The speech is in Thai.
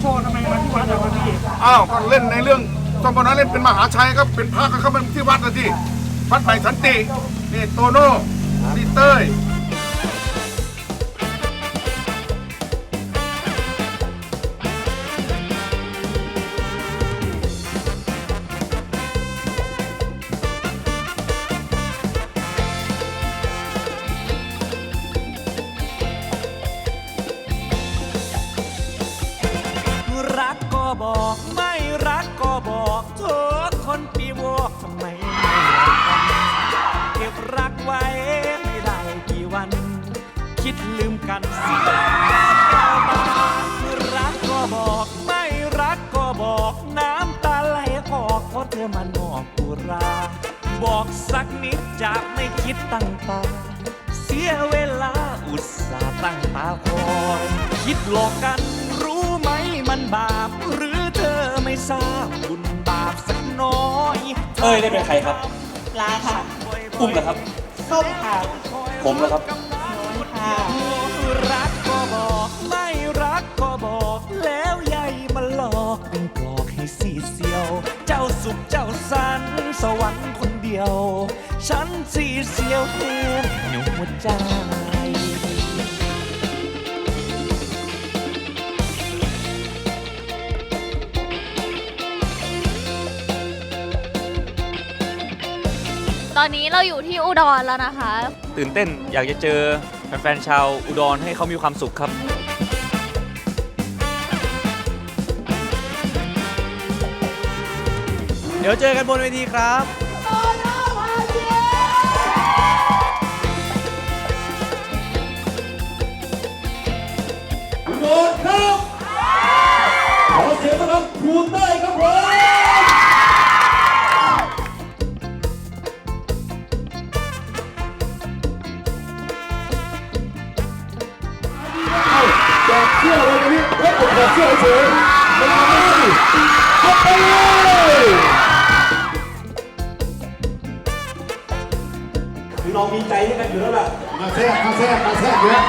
โชว์ทำไมมาที่วัดอะครับพี่อ้าวก็เล่นในเรื่องสมบูรณ์เล่นเป็นมหาชัยก็เป็นพระก็เข้ามาที่วัดนะที่วัดใหม่สันตินี่โตโน่นี่เต้ย บอกไม่รักก็บอกเธอคนปีวอกทำไมไม่รักกันเก็บรักไว้ไม่ได้กี่วัน คิดลืมกันเสียแก้วตารักก็บอกไม่รักก็บอกน้ำตาไหลออกเพราะเธอมานอกกุรา บอกสักนิดจะไม่คิดตั้งตาเสียเวลาอุตส่าห์ตั้งตาคอย คิดหลอกกัน บาปหรือเธอไม่ทราบบุญบาปสักน้อยเอ้ยได้เป็นใครครับปลาค่ะ อุ้มเหรอครับ ส้มค่ะผมเหรอครับ น้อยค่ะรักก็บอกไม่รักก็บอก แล้วใยมาหลอกเป็นปลอกให้สีเสียว เจ้าสุขเจ้าสันต์สวรรค์คนเดียว ฉันสีเสียวเห็นหนุ่มหัวใจ ตอนนี้เราอยู่ที่อุดรแล้วนะคะ ตื่นเต้นอยากจะเจอแฟนๆชาวอุดรให้เขามีความสุขครับ เดี๋ยวเจอกันบนเวทีครับ โดนครับขอเสียงต้อนรับครูเต้ยครับผม เฮ้ยแจกเสื้อเฉยๆไม่เอาไม่ได้เอาไปเลยคือน้องมีใจให้กันอยู่แล้วล่ะมาแทรกมาแทรกมาแทรกเยอะ